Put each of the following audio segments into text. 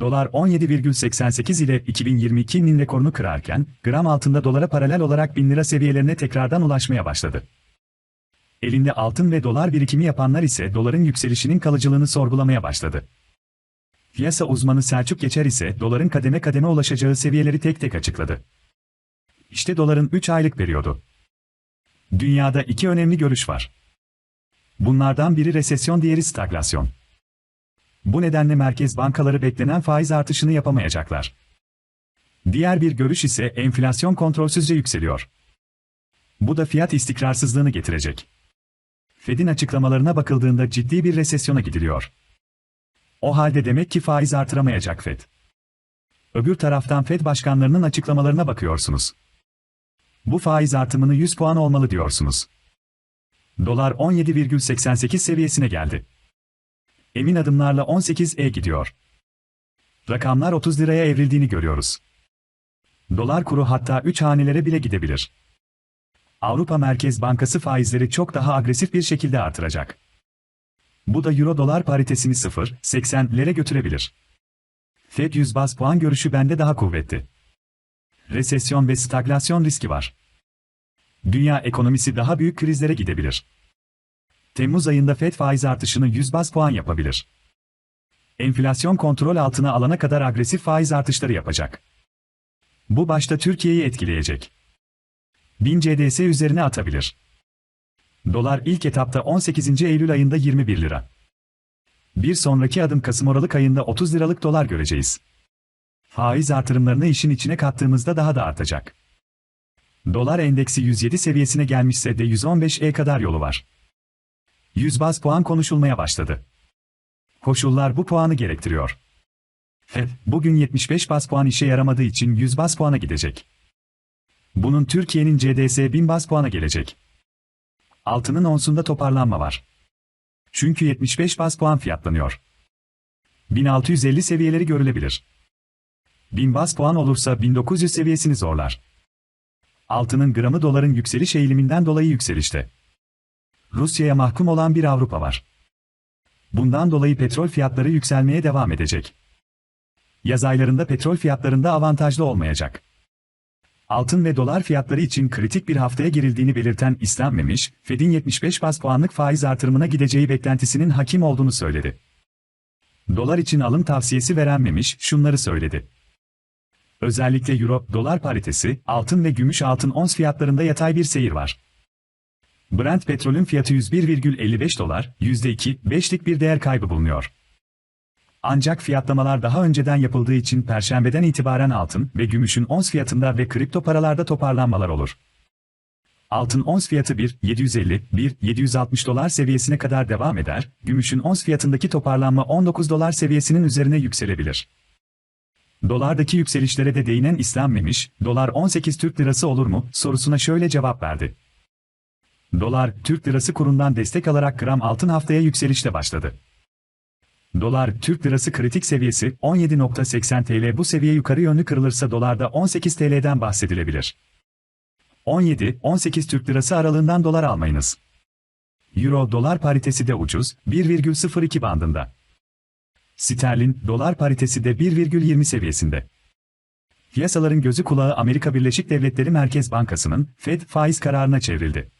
Dolar 17,88 ile 2022'nin rekorunu kırarken, gram altında dolara paralel olarak 1000 lira seviyelerine tekrardan ulaşmaya başladı. Elinde altın ve dolar birikimi yapanlar ise doların yükselişinin kalıcılığını sorgulamaya başladı. Piyasa uzmanı Selçuk Geçer ise doların kademe kademe ulaşacağı seviyeleri tek tek açıkladı. İşte doların 3 aylık periyodu. Dünyada iki önemli görüş var. Bunlardan biri resesyon diğeri stagflasyon. Bu nedenle merkez bankaları beklenen faiz artışını yapamayacaklar. Diğer bir görüş ise enflasyon kontrolsüzce yükseliyor. Bu da fiyat istikrarsızlığını getirecek. Fed'in açıklamalarına bakıldığında ciddi bir resesyona gidiliyor. O halde demek ki faiz artıramayacak Fed. Öbür taraftan Fed başkanlarının açıklamalarına bakıyorsunuz. Bu faiz artımını 100 puan olmalı diyorsunuz. Dolar 17,88 seviyesine geldi. Emin adımlarla 18'e gidiyor. Rakamlar 30 liraya evrildiğini görüyoruz. Dolar kuru hatta 3 hanelere bile gidebilir. Avrupa Merkez Bankası faizleri çok daha agresif bir şekilde artıracak. Bu da euro dolar paritesini 0.80'lere götürebilir. Fed 100 bas puan görüşü bende daha kuvvetli. Resesyon ve stagflasyon riski var. Dünya ekonomisi daha büyük krizlere gidebilir. Temmuz ayında Fed faiz artışını 100 bas puan yapabilir. Enflasyon kontrol altına alana kadar agresif faiz artışları yapacak. Bu başta Türkiye'yi etkileyecek. 1000 CDS üzerine atabilir. Dolar ilk etapta 18. Eylül ayında 21 lira. Bir sonraki adım Kasım Aralık ayında 30 liralık dolar göreceğiz. Faiz artırımlarını işin içine kattığımızda daha da artacak. Dolar endeksi 107 seviyesine gelmişse de 115'e kadar yolu var. 100 baz puan konuşulmaya başladı. Koşullar bu puanı gerektiriyor. Fed, bugün 75 baz puan işe yaramadığı için 100 baz puana gidecek. Bunun Türkiye'nin CDS 1000 baz puana gelecek. Altının onsunda toparlanma var. Çünkü 75 baz puan fiyatlanıyor. 1650 seviyeleri görülebilir. 1000 baz puan olursa 1900 seviyesini zorlar. Altının gramı doların yükseliş eğiliminden dolayı yükselişte. Rusya'ya mahkum olan bir Avrupa var. Bundan dolayı petrol fiyatları yükselmeye devam edecek. Yaz aylarında petrol fiyatlarında avantajlı olmayacak. Altın ve dolar fiyatları için kritik bir haftaya girildiğini belirten İslam Memiş, Fed'in 75 bas puanlık faiz artırımına gideceği beklentisinin hakim olduğunu söyledi. Dolar için alım tavsiyesi veren Memiş şunları söyledi. Özellikle Euro, dolar paritesi, altın ve gümüş altın ons fiyatlarında yatay bir seyir var. Brent petrolün fiyatı 101,55 dolar, %2, 5'lik bir değer kaybı bulunuyor. Ancak fiyatlamalar daha önceden yapıldığı için perşembeden itibaren altın ve gümüşün ons fiyatında ve kripto paralarda toparlanmalar olur. Altın ons fiyatı 1.750, 1.760 dolar seviyesine kadar devam eder, gümüşün ons fiyatındaki toparlanma 19 dolar seviyesinin üzerine yükselebilir. Dolardaki yükselişlere de değinen İslam Memiş, dolar 18 Türk lirası olur mu sorusuna şöyle cevap verdi. Dolar, Türk lirası kurundan destek alarak gram altın haftaya yükselişle başladı. Dolar, Türk lirası kritik seviyesi 17.80 TL bu seviye yukarı yönlü kırılırsa dolarda 18 TL'den bahsedilebilir. 17-18 Türk lirası aralığından dolar almayınız. Euro dolar paritesi de ucuz, 1,02 bandında. Sterlin dolar paritesi de 1,20 seviyesinde. Piyasaların gözü kulağı Amerika Birleşik Devletleri Merkez Bankası'nın Fed faiz kararına çevrildi.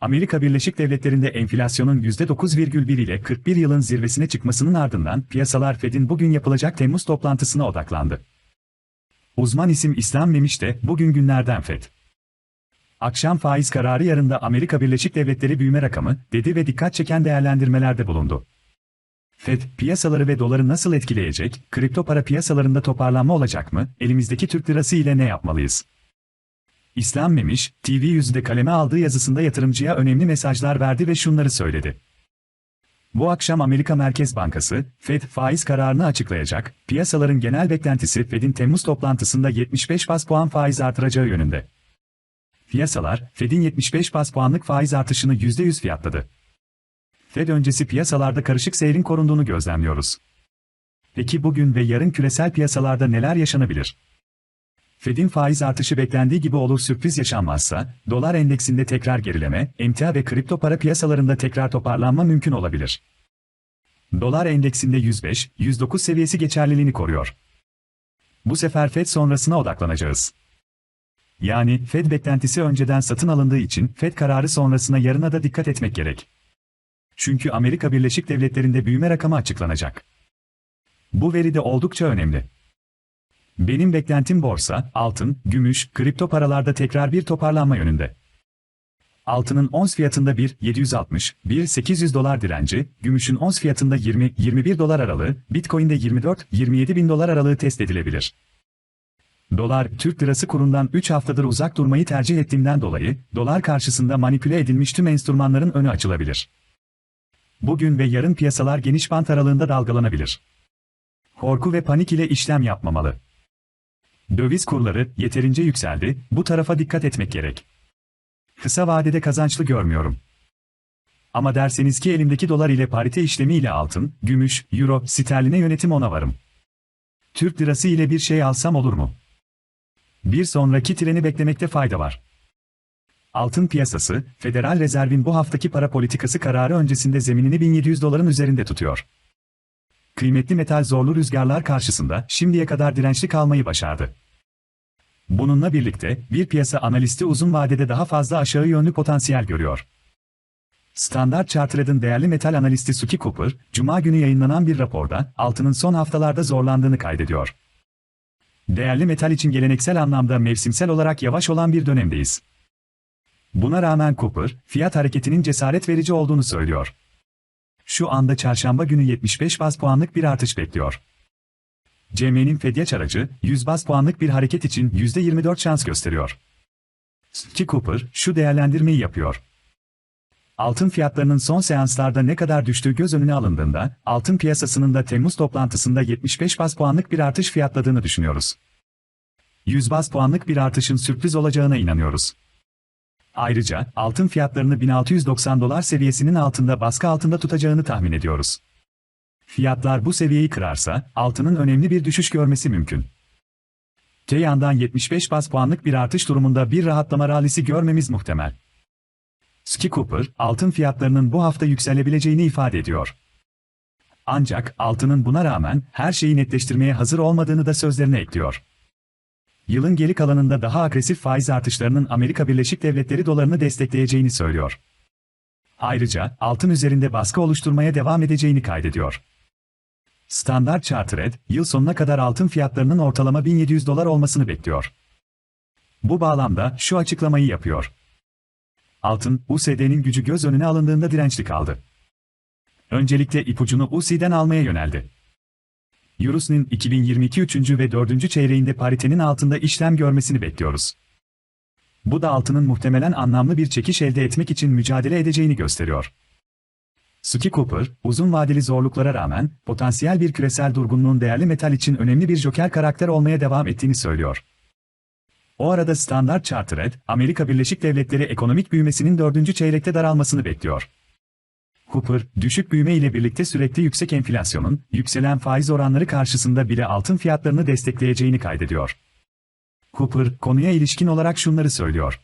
Amerika Birleşik Devletleri'nde enflasyonun %9,1 ile 41 yılın zirvesine çıkmasının ardından piyasalar Fed'in bugün yapılacak Temmuz toplantısına odaklandı. Uzman isim İslam Memiş de bugün günlerden Fed. Akşam faiz kararı yarında Amerika Birleşik Devletleri büyüme rakamı dedi ve dikkat çeken değerlendirmelerde bulundu. Fed, piyasaları ve doları nasıl etkileyecek, kripto para piyasalarında toparlanma olacak mı, elimizdeki Türk lirası ile ne yapmalıyız? İslam Memiş, TV yüzde kaleme aldığı yazısında yatırımcıya önemli mesajlar verdi ve şunları söyledi. Bu akşam Amerika Merkez Bankası, Fed faiz kararını açıklayacak, piyasaların genel beklentisi Fed'in Temmuz toplantısında 75 bas puan faiz artıracağı yönünde. Piyasalar, Fed'in 75 bas puanlık faiz artışını %100 fiyatladı. Fed öncesi piyasalarda karışık seyrin korunduğunu gözlemliyoruz. Peki bugün ve yarın küresel piyasalarda neler yaşanabilir? Fed'in faiz artışı beklendiği gibi olur sürpriz yaşanmazsa, dolar endeksinde tekrar gerileme, emtia ve kripto para piyasalarında tekrar toparlanma mümkün olabilir. Dolar endeksinde 105-109 seviyesi geçerliliğini koruyor. Bu sefer Fed sonrasına odaklanacağız. Yani Fed beklentisi önceden satın alındığı için Fed kararı sonrasına yarına da dikkat etmek gerek. Çünkü Amerika Birleşik Devletleri'nde büyüme rakamı açıklanacak. Bu veri de oldukça önemli. Benim beklentim borsa, altın, gümüş, kripto paralarda tekrar bir toparlanma yönünde. Altının ons fiyatında 1.760, 1.800 dolar direnci, gümüşün ons fiyatında 20-21 dolar aralığı, bitcoin'de 24-27 bin dolar aralığı test edilebilir. Dolar, Türk lirası kurundan 3 haftadır uzak durmayı tercih ettiğimden dolayı, dolar karşısında manipüle edilmiş tüm enstrümanların önü açılabilir. Bugün ve yarın piyasalar geniş bant aralığında dalgalanabilir. Korku ve panik ile işlem yapmamalı. Döviz kurları yeterince yükseldi, bu tarafa dikkat etmek gerek. Kısa vadede kazançlı görmüyorum. Ama derseniz ki elimdeki dolar ile parite işlemi ile altın, gümüş, euro, sterline yönetim ona varım. Türk lirası ile bir şey alsam olur mu? Bir sonraki treni beklemekte fayda var. Altın piyasası, Federal Rezerv'in bu haftaki para politikası kararı öncesinde zeminini 1700 doların üzerinde tutuyor. Kıymetli metal zorlu rüzgarlar karşısında şimdiye kadar dirençli kalmayı başardı. Bununla birlikte bir piyasa analisti uzun vadede daha fazla aşağı yönlü potansiyel görüyor. Standard Chartered'ın değerli metal analisti Suki Cooper, Cuma günü yayınlanan bir raporda altının son haftalarda zorlandığını kaydediyor. Değerli metal için geleneksel anlamda mevsimsel olarak yavaş olan bir dönemdeyiz. Buna rağmen Cooper, fiyat hareketinin cesaret verici olduğunu söylüyor. Şu anda çarşamba günü 75 baz puanlık bir artış bekliyor. CM'nin Fedyaç aracı, 100 baz puanlık bir hareket için %24 şans gösteriyor. Ki Cooper, şu değerlendirmeyi yapıyor. Altın fiyatlarının son seanslarda ne kadar düştüğü göz önüne alındığında, altın piyasasının da Temmuz toplantısında 75 baz puanlık bir artış fiyatladığını düşünüyoruz. 100 baz puanlık bir artışın sürpriz olacağına inanıyoruz. Ayrıca, altın fiyatlarını 1690 dolar seviyesinin altında baskı altında tutacağını tahmin ediyoruz. Fiyatlar bu seviyeyi kırarsa, altının önemli bir düşüş görmesi mümkün. Te yandan 75 baz puanlık bir artış durumunda bir rahatlama rallisi görmemiz muhtemel. Ski Cooper, altın fiyatlarının bu hafta yükselebileceğini ifade ediyor. Ancak altının buna rağmen her şeyi netleştirmeye hazır olmadığını da sözlerine ekliyor. Yılın geri kalanında daha agresif faiz artışlarının Amerika Birleşik Devletleri dolarını destekleyeceğini söylüyor. Ayrıca altın üzerinde baskı oluşturmaya devam edeceğini kaydediyor. Standard Chartered, yıl sonuna kadar altın fiyatlarının ortalama 1700 dolar olmasını bekliyor. Bu bağlamda şu açıklamayı yapıyor. Altın, USD'nin gücü göz önüne alındığında dirençli kaldı. Öncelikle ipucunu USD'den almaya yöneldi. Euros'un 2022 3. ve 4. çeyreğinde paritenin altında işlem görmesini bekliyoruz. Bu da altının muhtemelen anlamlı bir çekiş elde etmek için mücadele edeceğini gösteriyor. Suki Cooper, uzun vadeli zorluklara rağmen, potansiyel bir küresel durgunluğun değerli metal için önemli bir joker karakter olmaya devam ettiğini söylüyor. O arada Standard Chartered, Amerika Birleşik Devletleri ekonomik büyümesinin dördüncü çeyrekte daralmasını bekliyor. Cooper, düşük büyüme ile birlikte sürekli yüksek enflasyonun, yükselen faiz oranları karşısında bile altın fiyatlarını destekleyeceğini kaydediyor. Cooper, konuya ilişkin olarak şunları söylüyor.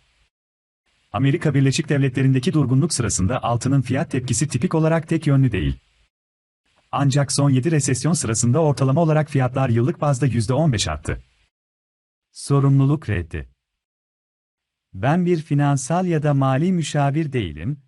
Amerika Birleşik Devletleri'ndeki durgunluk sırasında altının fiyat tepkisi tipik olarak tek yönlü değil. Ancak son 7 resesyon sırasında ortalama olarak fiyatlar yıllık bazda %15 arttı. Sorumluluk reddi. Ben bir finansal ya da mali müşavir değilim,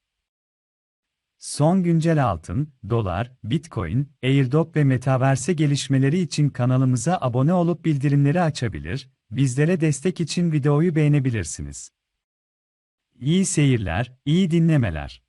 Son güncel altın, dolar, bitcoin, airdrop ve metaverse gelişmeleri için kanalımıza abone olup bildirimleri açabilir, bizlere destek için videoyu beğenebilirsiniz. İyi seyirler, iyi dinlemeler.